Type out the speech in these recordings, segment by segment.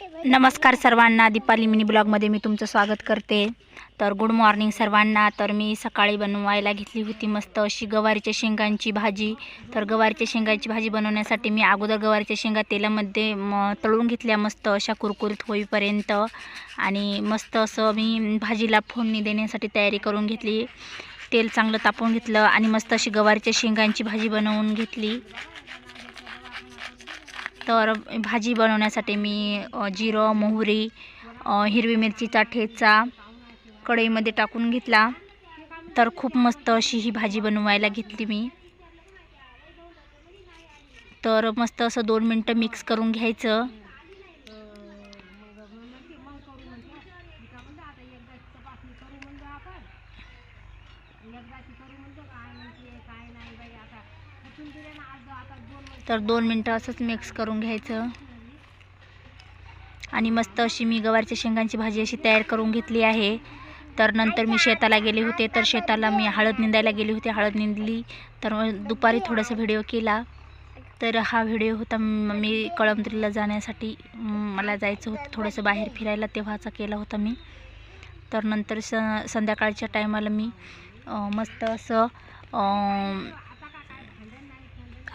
नमस्कार सर्वांना दीपाली मिनी ब्लॉगमध्ये मी तुमचं स्वागत करते. तर गुड मॉर्निंग सर्वांना. तर मी सकाळी बनवायला घेतली होती मस्त अशी गवारीच्या शेंगांची भाजी. तर गवारीच्या शेंगांची भाजी बनवण्यासाठी मी अगोदर गवारीच्या शेंगा तेलामध्ये म तळून घेतल्या मस्त अशा कुरकुरीत होईपर्यंत. आणि मस्त असं मी भाजीला फोडणी देण्यासाठी तयारी करून घेतली. तेल चांगलं तापवून घेतलं आणि मस्त अशी गवारीच्या शेंगांची भाजी बनवून घेतली. तर भाजी बनवण्यासाठी मी जिरं मोहरी हिरवी मिरचीचा ठेचा कढईमध्ये टाकून घेतला. तर खूप मस्त अशी ही भाजी बनवायला घेतली मी. तर मस्त असं दोन मिनटं मिक्स करून घ्यायचं. तर दोन मिनटं असंच मिक्स करून घ्यायचं. आणि मस्त अशी मी गवारच्या शेंगांची भाजी अशी तयार करून घेतली आहे. तर नंतर मी शेताला गेले होते तर शेताला मी हळद निंदायला गेले होते. हळद निंदली तर मग दुपारी थोडासा व्हिडिओ केला. तर हा व्हिडिओ होता मी कळमतरीला जाण्यासाठी. मला जायचं होतं थोडंसं बाहेर फिरायला तेव्हाचा केला होता मी. तर नंतर स संध्याकाळच्या टायमाला मी मस्त असं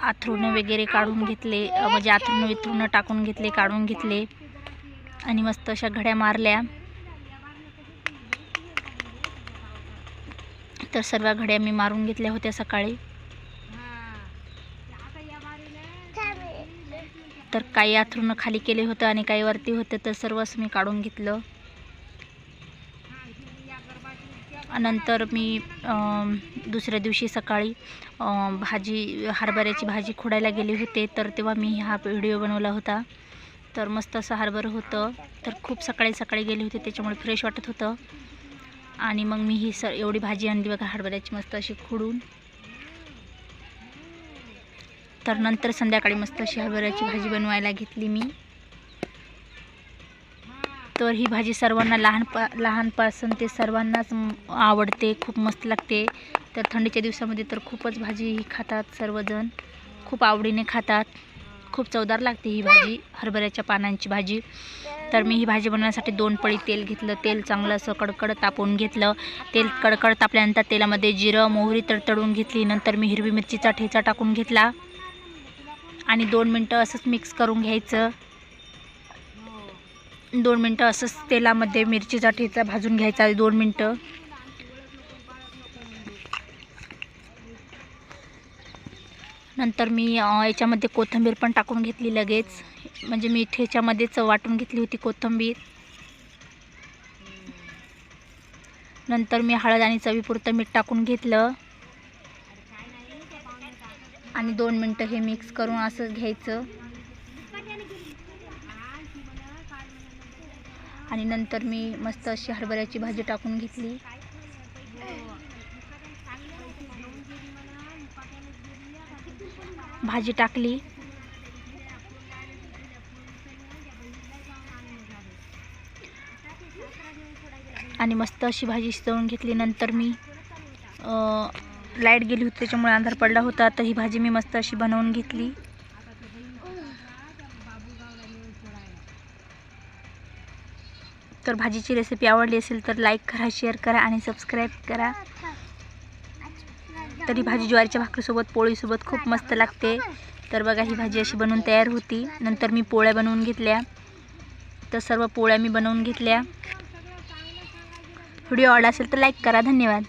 अं, वगैरे काढून घेतले म्हणजे आथरुणं विथरुणं टाकून घेतले काढून घेतले. आणि मस्त अशा घड्या मारल्या. तर सर्व घड्या मी मारून घेतल्या होत्या सकाळी. तर काही आथरुणं खाली केले होतं आणि काही वरती होतं तर सर्वच मी काढून घेतलं. नंतर मी दुसऱ्या दिवशी सकाळी भाजी हरभऱ्याची भाजी खोडायला गेले होते तर तेव्हा मी हा व्हिडिओ बनवला होता. तर मस्त असं हरभरं होतं. तर खूप सकाळी सकाळी गेले होते त्याच्यामुळे फ्रेश वाटत होतं. आणि मग मी ही स एवढी भाजी आणली बघा हरभऱ्याची मस्त अशी खुडून. तर नंतर संध्याकाळी मस्त अशी हरभऱ्याची भाजी बनवायला घेतली मी. तर ही भाजी सर्वांना लहानपा लहानपासून ते सर्वांनाच आवडते खूप मस्त लागते. तर थंडीच्या दिवसामध्ये तर खूपच भाजी ही खातात सर्वजण. खूप आवडीने खातात. खूप चवदार लागते ही भाजी हरभऱ्याच्या पानांची भाजी. तर मी ही भाजी बनवण्यासाठी दोन पळी तेल घेतलं. तेल चांगलं असं कडकड तापवून घेतलं. तेल कडकड तापल्यानंतर तेलामध्ये जिरं मोहरी तडतडून घेतली. नंतर मी हिरवी मिरचीचा ठेचा टाकून घेतला. आणि दोन मिनटं असंच मिक्स करून घ्यायचं. दोन मिनटं असंच तेलामध्ये मिरचीचा ठेचा भाजून घ्यायचा दोन मिनटं. नंतर मी याच्यामध्ये कोथिंबीर पण टाकून घेतली लगेच. म्हणजे मी ठेच्यामध्येच वाटून घेतली होती कोथिंबीर. नंतर मी हळद आणि चवीपुरतं मीठ टाकून घेतलं. आणि दोन मिनटं हे मिक्स करून असं घ्यायचं. आणि नंतर मी मस्त अशी हरभऱ्याची भाजी टाकून घेतली. भाजी टाकली. आणि मस्त अशी भाजी शिजवून घेतली. नंतर मी लाइट गेली होती त्याच्यामुळे अंधार पडला होता. तर ही भाजी मी मस्त अशी बनवून घेतली. तर भाजीची रेसिपी आवडली असेल तर लाईक करा शेअर करा आणि सबस्क्राईब करा. तरी भाजी ज्वारीच्या भाकरीसोबत पोळीसोबत खूप मस्त लागते. तर बघा ही भाजी अशी बनवून तयार होती. नंतर मी पोळ्या बनवून घेतल्या. तर सर्व पोळ्या मी बनवून घेतल्या. व्हिडिओ आवडला असेल तर लाईक करा. धन्यवाद.